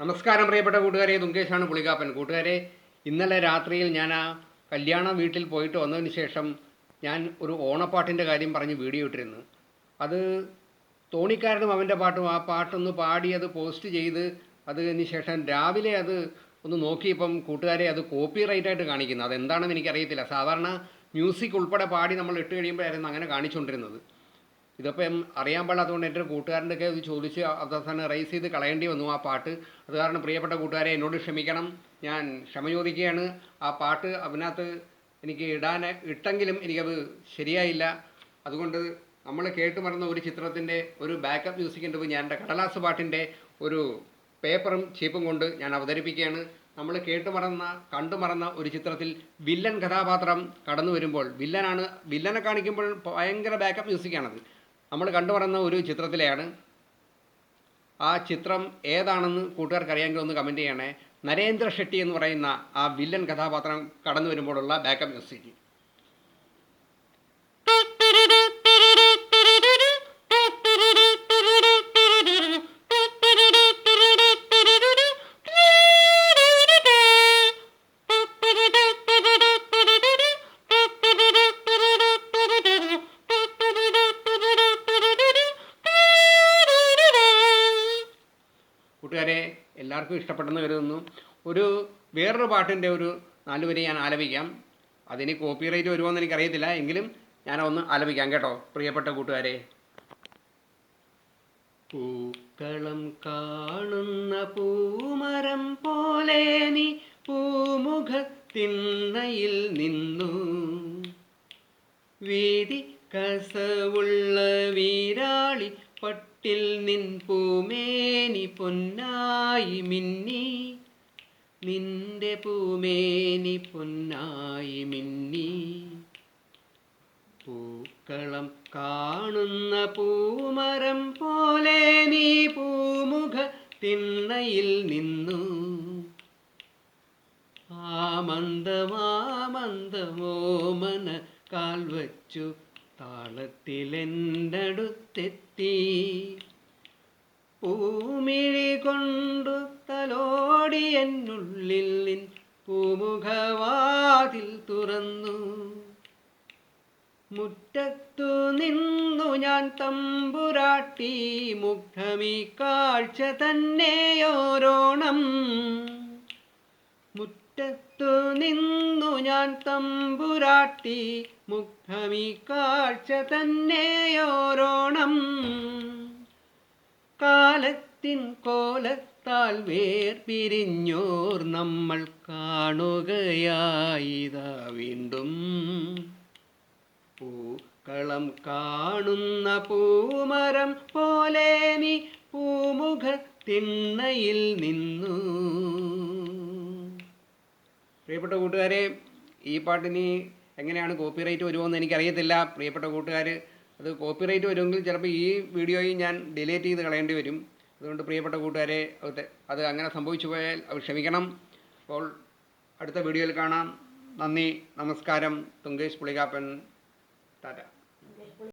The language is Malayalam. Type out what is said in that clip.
നമസ്കാരം പ്രിയപ്പെട്ട കൂട്ടുകാരെ. തുങ്കേഷാണ് പുളികാപ്പൻ. കൂട്ടുകാരെ ഇന്നലെ രാത്രിയിൽ ഞാൻ ആ കല്യാണ വീട്ടിൽ പോയിട്ട് വന്നതിന് ശേഷം ഞാൻ ഒരു ഓണപ്പാട്ടിന്റെ കാര്യം പറഞ്ഞ് വീഡിയോ ഇട്ടിരുന്നു. അത് തോണിക്കാരനും അവന്റെ പാട്ടും ആ പാട്ടൊന്ന് പാടി അത് പോസ്റ്റ് ചെയ്ത് അതിന് ശേഷം രാവിലെ അത് ഒന്ന് നോക്കിയപ്പം കൂട്ടുകാരെ അത് കോപ്പി റൈറ്റായിട്ട് കാണിക്കുന്നു. അതെന്താണെന്ന് എനിക്കറിയത്തില്ല. സാധാരണ മ്യൂസിക് ഉൾപ്പെടെ പാടി നമ്മൾ ഇട്ട് കഴിയുമ്പോഴായിരുന്നു അങ്ങനെ കാണിച്ചുകൊണ്ടിരുന്നത് ഇതിപ്പം അറിയാൻ പാടാത്തതുകൊണ്ട് എന്റെ ഒരു കൂട്ടുകാരന്റെ ഒക്കെ ഇത് ചോദിച്ച് അവസാനം റൈസ് ചെയ്ത് കളയേണ്ടി വന്നു ആ പാട്ട്. അത് കാരണം പ്രിയപ്പെട്ട കൂട്ടുകാരെ എന്നോട് ക്ഷമിക്കണം. ഞാൻ ക്ഷമ ചോദിക്കുകയാണ്. ആ പാട്ട് അതിനകത്ത് എനിക്ക് ഇടാൻ ഇട്ടെങ്കിലും എനിക്കത് ശരിയായില്ല. അതുകൊണ്ട് നമ്മൾ കേട്ട് മറന്ന ഒരു ചിത്രത്തിന്റെ ഒരു ബാക്കപ്പ് ഉണ്ട് ഞാൻ എന്റെ കടലാസ് പാട്ടിന്റെ ഒരു പേപ്പറും ചീപ്പും കൊണ്ട് ഞാൻ അവതരിപ്പിക്കുകയാണ്. നമ്മൾ കേട്ടു മറന്ന കണ്ടു മറന്ന ഒരു ചിത്രത്തിൽ വില്ലൻ കഥാപാത്രം കടന്നു വരുമ്പോൾ വില്ലനാണ് വില്ലനെ കാണിക്കുമ്പോൾ ഭയങ്കര ബാക്കപ്പ് മ്യൂസിക്കാണത് നമ്മൾ കണ്ടു മറന്ന ഒരു ചിത്രത്തിലെയാണ്. ആ ചിത്രം ഏതാണെന്ന് കൂട്ടുകാർക്ക് അറിയാമെങ്കിൽ ഒന്ന് കമന്റ് ചെയ്യണേ. നരേന്ദ്ര ഷെട്ടി എന്ന് പറയുന്ന ആ വില്ലൻ കഥാപാത്രം കടന്നു വരുമ്പോഴുള്ള ബാക്കപ്പ് മ്യൂസിക് കൂട്ടുകാരെ എല്ലാവർക്കും ഇഷ്ടപ്പെട്ടെന്ന് കരുതുന്നു. ഒരു വേറൊരു പാട്ടിന്റെ ഒരു നാല് വരി ഞാൻ ആലപിക്കാം. അതിന് കോപ്പിറൈറ്റ് വരുമോയെന്ന് എനിക്കറിയത്തില്ല. എങ്കിലും ഞാനൊന്ന് ആലപിക്കാം കേട്ടോ പ്രിയപ്പെട്ട കൂട്ടുകാരെ. പൂക്കളം കാണുന്ന പൂമരം പോലെ നീ പൂമുഖത്തിന്നയിൽ നിന്നു. വീതി കസവുള്ള വീരാളി പട്ടിൽ നിൻ പൂമേനി പൊന്നായി മിന്നി. നിന്റെ പൂമേനി പൊന്നായി മിന്നി. പൂക്കളം കാണുന്ന പൂമരം പോലെ നീ പൂമുഖ തിണ്ണയിൽ നിന്നു. ആമന്ദമാമന്ദമോമന കാൽ വച്ചു താളത്തിലെന്റടുത്തെത്തി പൂമിഴി കൊണ്ടു തലോടി എന്നുള്ളിൽ നിൻ പൂമുഖവാതിൽ തുറന്നു. മുറ്റത്തു നിന്നു ഞാൻ തമ്പുരാട്ടി മുഗ്ധമീ കാഴ്ച തന്നെയോരോണം. മുറ്റത്തു നിന്നു ഞാൻ തമ്പുരാട്ടി മുഗ്ധമീ കാഴ്ച തന്നെയോരോണം. കാലത്തിൻ കോലത്താൽ വേർ പിരിഞ്ഞോർ നമ്മൾ കാണുകയായിതാ വീണ്ടും. പൂക്കളം കാണുന്ന പൂമരം പോലെ നീ പൂമുഖ തിണ്ണയിൽ നിന്നു. പ്രിയപ്പെട്ട കൂട്ടുകാരെ ഈ പാട്ടിനി എങ്ങനെയാണ് കോപ്പിറൈറ്റ് വരുമോയെന്ന് എനിക്കറിയത്തില്ല. പ്രിയപ്പെട്ട കൂട്ടുകാർ അത് കോപ്പിറൈറ്റ് വരുമെങ്കിൽ ചിലപ്പോൾ ഈ വീഡിയോയും ഞാൻ ഡിലീറ്റ് ചെയ്ത് കളയേണ്ടി വരും. അതുകൊണ്ട് പ്രിയപ്പെട്ട കൂട്ടുകാരെ അത് അങ്ങനെ സംഭവിച്ചു പോയാൽ ക്ഷമിക്കണം. അപ്പോൾ അടുത്ത വീഡിയോയിൽ കാണാം. നന്ദി നമസ്കാരം. തുങ്കേഷ് പുളികാപ്പൻ ടാറ്റ.